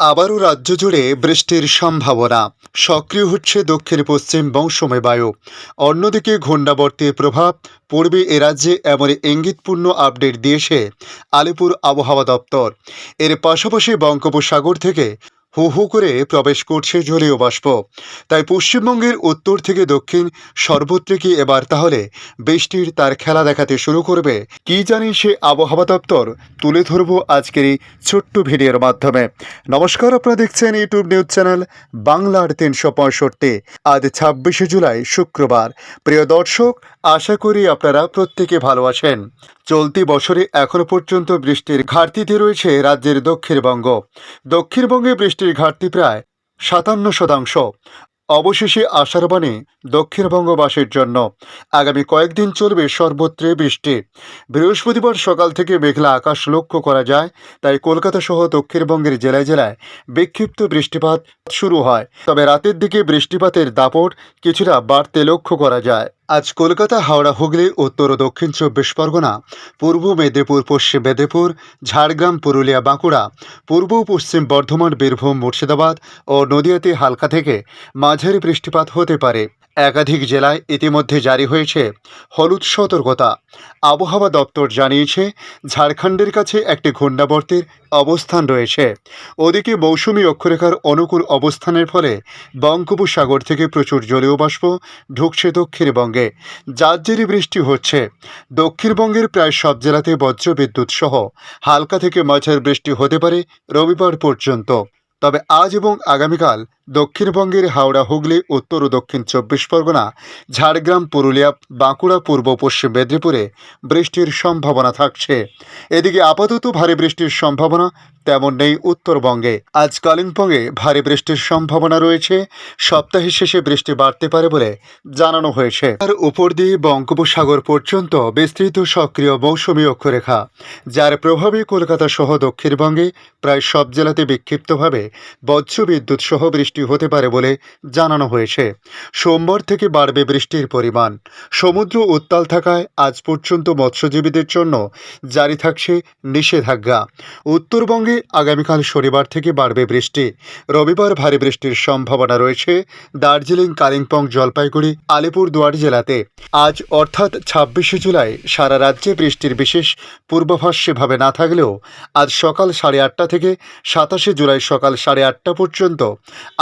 আবারও রাজ্য জুড়ে বৃষ্টির সম্ভাবনা। সক্রিয় হচ্ছে দক্ষিণ পশ্চিম মৌসুমী বায়ু অন্যদিকে ঘূর্ণাবর্তের প্রভাব পূর্বে এ রাজ্যে এমন ইঙ্গিতপূর্ণ আপডেট দিয়েছে আলিপুর আবহাওয়া দপ্তর। এর পাশাপাশি বঙ্গোপসাগর থেকে হু হু করে প্রবেশ করছে জলীয় বাষ্প। তাই পশ্চিমবঙ্গের উত্তর থেকে দক্ষিণ সর্বত্র কি এবার তাহলে বৃষ্টির তার খেলা দেখাতে শুরু করবে? কি জানি সে আবহাওয়া দপ্তর তুলে ধরবো আজকের এই ছোট্ট ভিডিওর মাধ্যমে। নমস্কার, আপনারা দেখছেন ইউটিউব নিউজ চ্যানেল বাংলার তিনশো পঁয়ষট্টি। আজ ছাব্বিশে জুলাই, শুক্রবার। প্রিয় দর্শক, আশা করি আপনারা প্রত্যেকে ভালো আছেন। চলতি বছরে এখনও পর্যন্ত বৃষ্টির ঘাটতিতে রয়েছে রাজ্যের দক্ষিণবঙ্গ। দক্ষিণবঙ্গে বৃষ্টির ঘাটতি প্রায় সাতান্ন শতাংশ। অবশেষে আষাঢ় বাণী দক্ষিণবঙ্গবাসীর জন্য। আগামী কয়েকদিন চলবে সর্বত্রে বৃষ্টি। বৃহস্পতিবার সকাল থেকে মেঘলা আকাশ লক্ষ্য করা যায়, তাই কলকাতা সহ দক্ষিণবঙ্গের জেলায় জেলায় বিক্ষিপ্ত বৃষ্টিপাত শুরু হয়। তবে রাতের দিকে বৃষ্টিপাতের দাপট কিছুটা বাড়তে লক্ষ্য করা যায়। আজ কলকাতা, হাওড়া, হুগলি, উত্তর ও দক্ষিণ চব্বিশ পরগনা, পূর্ব মেদিনীপুর, পশ্চিম মেদিনীপুর, ঝাড়গ্রাম, পুরুলিয়া, বাঁকুড়া, পূর্ব পশ্চিম বর্ধমান, বীরভূম, মুর্শিদাবাদ ও নদিয়াতে হালকা থেকে মাঝারি বৃষ্টিপাত হতে পারে। একাধিক জেলায় ইতিমধ্যে জারি হয়েছে হলুদ সতর্কতা। আবহাওয়া দপ্তর জানিয়েছে, ঝাড়খণ্ডের কাছে একটি ঘূর্ণাবর্তের অবস্থান রয়েছে। ওদিকে মৌসুমী অক্ষরেখার অনুকূল অবস্থানের ফলে বঙ্গোপসাগর থেকে প্রচুর জলীয় বাষ্প ঢুকছে দক্ষিণবঙ্গে। যার বৃষ্টি হচ্ছে। দক্ষিণবঙ্গের প্রায় সব জেলাতে বজ্রবিদ্যুৎ সহ হালকা থেকে মাঝারি বৃষ্টি হতে পারে রবিবার পর্যন্ত। তবে আজ এবং আগামীকাল দক্ষিণবঙ্গের হাওড়া, হুগলি, উত্তর ও দক্ষিণ চব্বিশ পরগনা, ঝাড়গ্রাম, পুরুলিয়া, বাঁকুড়া, পূর্ব পশ্চিম মেদিনীপুরে বৃষ্টির সম্ভাবনা থাকছে। এদিকে আপাতত ভারী বৃষ্টির সম্ভাবনা তেমন নেই উত্তরবঙ্গে। আজ কালিম্পংয়ে ভারী বৃষ্টির সম্ভাবনা রয়েছে। সপ্তাহের শেষে বৃষ্টি বাড়তে পারে বলে জানানো হয়েছে। তার উপর দিয়ে বঙ্গোপসাগর পর্যন্ত বিস্তৃত সক্রিয় মৌসুমী অক্ষরেখা, যার প্রভাবে কলকাতা সহ দক্ষিণবঙ্গে প্রায় সব জেলাতে বিক্ষিপ্তভাবে বজ্রবিদ্যুৎ সহ বৃষ্টি হতে পারে বলে জানানো হয়েছে। সোমবার থেকে বাড়বে বৃষ্টির পরিমাণ। সমুদ্র উত্তাল থাকায় আজ পর্যন্ত মৎস্যজীবীদের জন্য জারি থাকছে নিষেধাজ্ঞা। উত্তরবঙ্গে আগামীকাল শনিবার থেকে বাড়বে বৃষ্টি। রবিবার ভারী বৃষ্টির সম্ভাবনা রয়েছে দার্জিলিং, কালিম্পং, জলপাইগুড়ি, আলিপুরদুয়ার জেলাতে। আজ অর্থাৎ ছাব্বিশে জুলাই সারা রাজ্যে বৃষ্টির বিশেষ পূর্বাভাস সেভাবে না থাকলেও আজ সকাল সাড়ে আটটা থেকে সাতাশে জুলাই সকাল সাড়ে আটটা পর্যন্ত।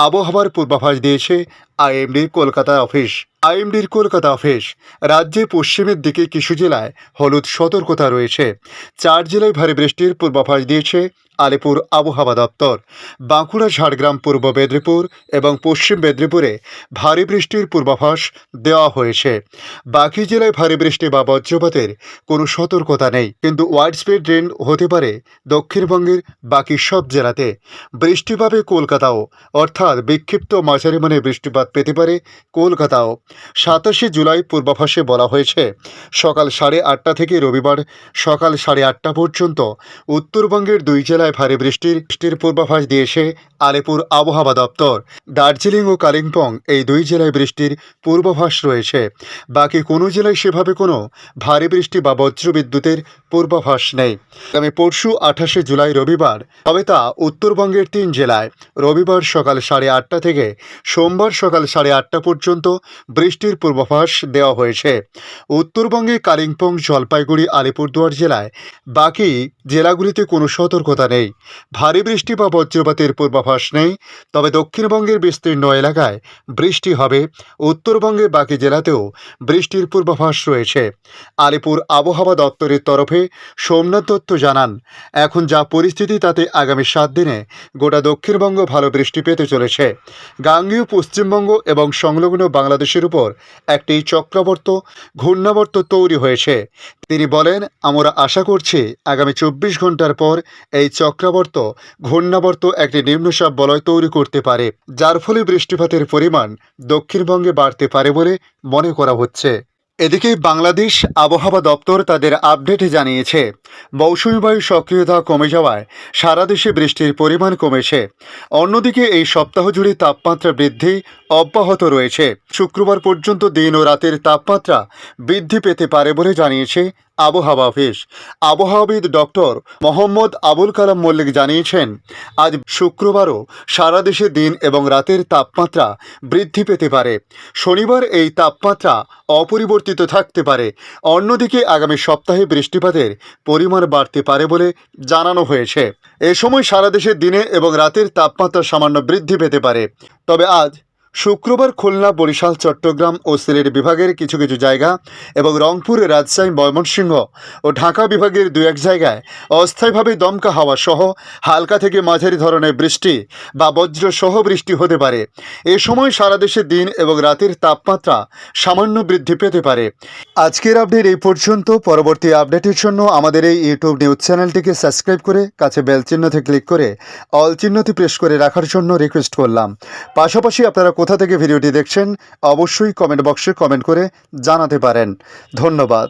আবহাওয়ার পূর্বাভাস দিয়েছে আইএমডির কলকাতা অফিস। আইএমডির কলকাতা অফিস রাজ্যে পশ্চিমের দিকে কিছু জেলায় হলুদ সতর্কতা রয়েছে। চার জেলায় ভারী বৃষ্টির পূর্বাভাস দিয়েছে আলিপুর আবহাওয়া দপ্তর। বাঁকুড়া, ঝাড়গ্রাম, পূর্ব মেদিনীপুর এবং পশ্চিম মেদিনীপুরে ভারী বৃষ্টির পূর্বাভাস দেওয়া হয়েছে। বাকি জেলায় ভারী বৃষ্টি বা বজ্রপাতের কোনো সতর্কতা নেই। কিন্তু ওয়াইড স্পিড রেন হতে পারে দক্ষিণবঙ্গের বাকি সব জেলাতে। বৃষ্টি পাবে কলকাতাও। অর্থাৎ বিক্ষিপ্ত মাঝারি মানে বৃষ্টিপাত পেতে পারে কলকাতাও। সাতাশে জুলাই পূর্বাভাসে বলা হয়েছে, সকাল সাড়ে আটটা থেকে রবিবার সকাল সাড়ে আটটা পর্যন্ত উত্তরবঙ্গের দুই জেলায় ভারী বৃষ্টির বৃষ্টির পূর্বাভাস দিয়েছে আলিপুর আবহাওয়া দপ্তর। দার্জিলিং ও কালিম্পং এই দুই জেলায় বৃষ্টির পূর্বাভাস রয়েছে। বাকি কোনো জেলায় সেভাবে কোনো ভারী বৃষ্টি বা বজ্রবিদ্যুতের পূর্বাভাস নেই। আগামী পরশু আঠাশে জুলাই রবিবার, তবে তা উত্তরবঙ্গের তিন জেলায়। রবিবার সকাল সাড়ে আটটা থেকে সোমবার সকাল সাড়ে আটটা পর্যন্ত বৃষ্টির পূর্বাভাস দেওয়া হয়েছে। উত্তরবঙ্গে কালিম্পং, জলপাইগুড়ি, আলিপুরদুয়ার জেলায় বাকি জেলাগুলিতে কোনো সতর্কতা নেই। ভারী বৃষ্টি বা বজ্রপাতের পূর্বাভাস নেই। তবে দক্ষিণবঙ্গের বিস্তীর্ণ এলাকায় বৃষ্টি হবে। উত্তরবঙ্গে বাকি জেলাতেও বৃষ্টির পূর্বাভাস রয়েছে। আলিপুর আবহাওয়া দপ্তরের তরফে সোমনাথ দত্ত জানান, এখন যা পরিস্থিতি তাতে আগামী সাত দিনে গোটা দক্ষিণবঙ্গ ভালো বৃষ্টি পেতে চলেছে। গাঙ্গীয়, পশ্চিমবঙ্গ এবং সংলগ্ন বাংলাদেশের উপর একটি চক্রবর্ত, ঘূর্ণাবর্ত তৈরি হয়েছে। তিনি বলেন, আমরা আশা করছি আগামী চব্বিশ ঘণ্টার পর এই চক্রাবর্ত, ঘূর্ণাবর্ত একটি নিম্নচাপ বলয় তৈরি করতে পারে, যার ফলে বৃষ্টিপাতের পরিমাণ দক্ষিণবঙ্গে বাড়তে পারে বলে মনে করা হচ্ছে। এদিকে বাংলাদেশ আবহাওয়া দপ্তর তাদের আপডেটে জানিয়েছে, মৌসুমী বায়ু সক্রিয়তা কমে যাওয়ায় সারা দেশে বৃষ্টির পরিমাণ কমেছে। অন্যদিকে এই সপ্তাহ জুড়ে তাপমাত্রা বৃদ্ধি অব্যাহত রয়েছে। শুক্রবার পর্যন্ত দিন ও রাতের তাপমাত্রা বৃদ্ধি পেতে পারে বলে জানিয়েছে আবহাওয়া অফিস। আবহাওয়াবিদ ডক্টর মোহাম্মদ আবুল কালাম মল্লিক জানিয়েছেন, আজ শুক্রবারও সারা দেশে দিন এবং রাতের তাপমাত্রা বৃদ্ধি পেতে পারে। শনিবার এই তাপমাত্রা অপরিবর্তিত থাকতে পারে। অন্যদিকে আগামী সপ্তাহে বৃষ্টিপাতের পরিমাণ বাড়তে পারে বলে জানানো হয়েছে। এ সময় সারা দেশে দিনে এবং রাতের তাপমাত্রা সামান্য বৃদ্ধি পেতে পারে। তবে আজ শুক্রবার খুলনা, বরিশাল, চট্টগ্রাম ও সিলেট বিভাগের কিছু কিছু জায়গা এবং রংপুর, রাজশাহী, ময়মনসিংহ ও ঢাকা বিভাগের দু এক জায়গায় অস্থায়ীভাবে দমকা হাওয়া সহ হালকা থেকে মাঝারি ধরনের বৃষ্টি বা বজ্র সহ বৃষ্টি হতে পারে। এ সময় সারা দেশে দিন এবং রাতের তাপমাত্রা সামান্য বৃদ্ধি পেতে পারে। আজকের আপডেট এই পর্যন্ত। পরবর্তী আপডেটের জন্য আমাদের এই ইউটিউব নিউজ চ্যানেলটিকে সাবস্ক্রাইব করে কাছে বেল চিহ্নতে ক্লিক করে অল চিহ্নটি প্রেস করে রাখার জন্য রিকোয়েস্ট করলাম। পাশাপাশি আপনারা কোথা থেকে ভিডিওটি দেখছেন অবশ্যই কমেন্ট বক্সে কমেন্ট করে জানাতে পারেন। ধন্যবাদ।